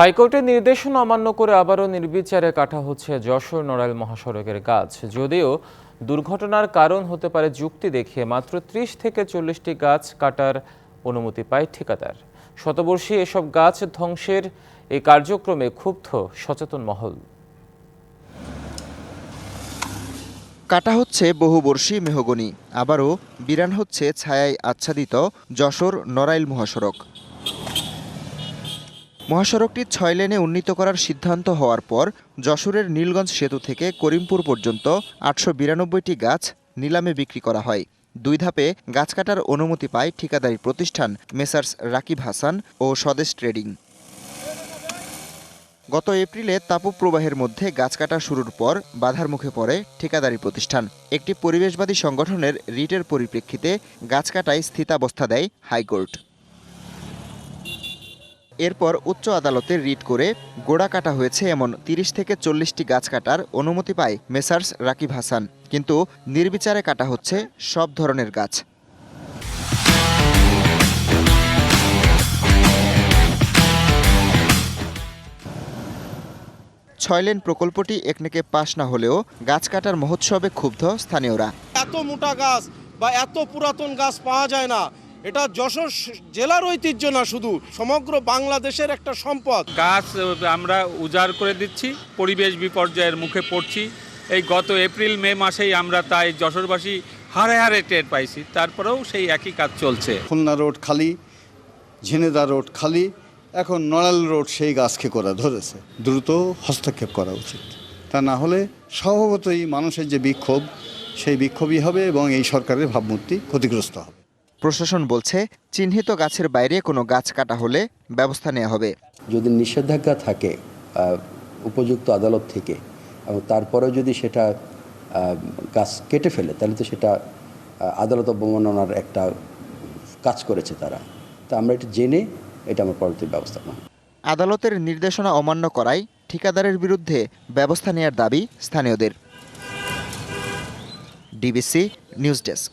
হাইকোর্টের নির্দেশনা অমান্য করে আবারও নির্বিচারে কাটা হচ্ছে যশোর নড়াইল মহাসড়কের গাছ। যদিও দুর্ঘটনার কারণ হতে পারে যুক্তি দেখিয়ে মাত্র ত্রিশ থেকে চল্লিশটি গাছ কাটার অনুমতি পায় ঠিকাদার। শতবর্ষী এসব গাছ ধ্বংসের এই কার্যক্রমে ক্ষুব্ধ সচেতন মহল। কাটা হচ্ছে বহুবর্ষী মেহগনি, আবারও বিরান হচ্ছে ছায়ায় আচ্ছাদিত যশোর নড়াইল মহাসড়ক। মহাসড়কটি ছয় লেনে উন্নীত করার সিদ্ধান্ত হওয়ার পর যশোরের নীলগঞ্জ সেতু থেকে করিমপুর পর্যন্ত আটশো বিরানব্বইটি গাছ নিলামে বিক্রি করা হয়। দুই ধাপে গাছ কাটার অনুমতি পায় ঠিকাদারি প্রতিষ্ঠান মেসার্স রাকিব হাসান ও স্বদেশ ট্রেডিং। গত এপ্রিলে তাপপ্রবাহের মধ্যে গাছ কাটা শুরুর পর বাধার মুখে পড়ে ঠিকাদারি প্রতিষ্ঠান। একটি পরিবেশবাদী সংগঠনের রিটের পরিপ্রেক্ষিতে গাছ কাটায় স্থিতাবস্থা দেয় হাইকোর্ট। এরপর উচ্চ আদালতে রিট করে গোড়া কাটা হয়েছে এমন তিরিশ থেকে চল্লিশটি গাছ কাটার অনুমতি পায় মেসার্স রাকিব হাসান। কিন্তু নির্বিচারে কাটা হচ্ছে সব ধরনের গাছ। ছয় লেন প্রকল্পটি একনেকে পাশ না হলেও গাছ কাটার মহোৎসবে ক্ষুব্ধ স্থানীয়রা। এত মোটা গাছ বা এত পুরাতন গাছ পাওয়া যায় না। এটা যশোর জেলার ঐতিহ্য না শুধু সমগ্র বাংলাদেশের একটা সম্পদ। গাছ আমরা উজাড় করে দিচ্ছি পরিবেশ বিপর্যয়ের মুখে পড়ছি। এই গত এপ্রিল মে মাসেই আমরা তাই যশোরবাসী হারে হারে টের পাইছি তারপরেও সেই একই কাজ চলছে। খুলনা রোড খালি ঝিনেদা রোড খালি এখন নড়াল রোড সেই গাছকে করা ধরেছে। দ্রুত হস্তক্ষেপ করা উচিত। তা না হলে স্বভাবতই মানুষের যে বিক্ষোভ সেই বিক্ষোভই হবে এবং এই সরকারের ভাবমূর্তি ক্ষতিগ্রস্ত হবে। প্রশাসন বলছে চিহ্নিত গাছের বাইরে কোনো গাছ কাটা হলে ব্যবস্থা নেওয়া হবে। যদি নিষেধাজ্ঞা থাকে উপযুক্ত আদালত থেকে এবং তারপরেও যদি সেটা গাছ কেটে ফেলে তাহলে তো সেটা আদালত অবমাননার একটা কাজ করেছে তারা। তা আমরা এটা জেনে এটা আমার পরবর্তী ব্যবস্থা নেব। আদালতের নির্দেশনা অমান্য করায় ঠিকাদারের বিরুদ্ধে ব্যবস্থা নেয়ার দাবি স্থানীয়দের। DBC news desk.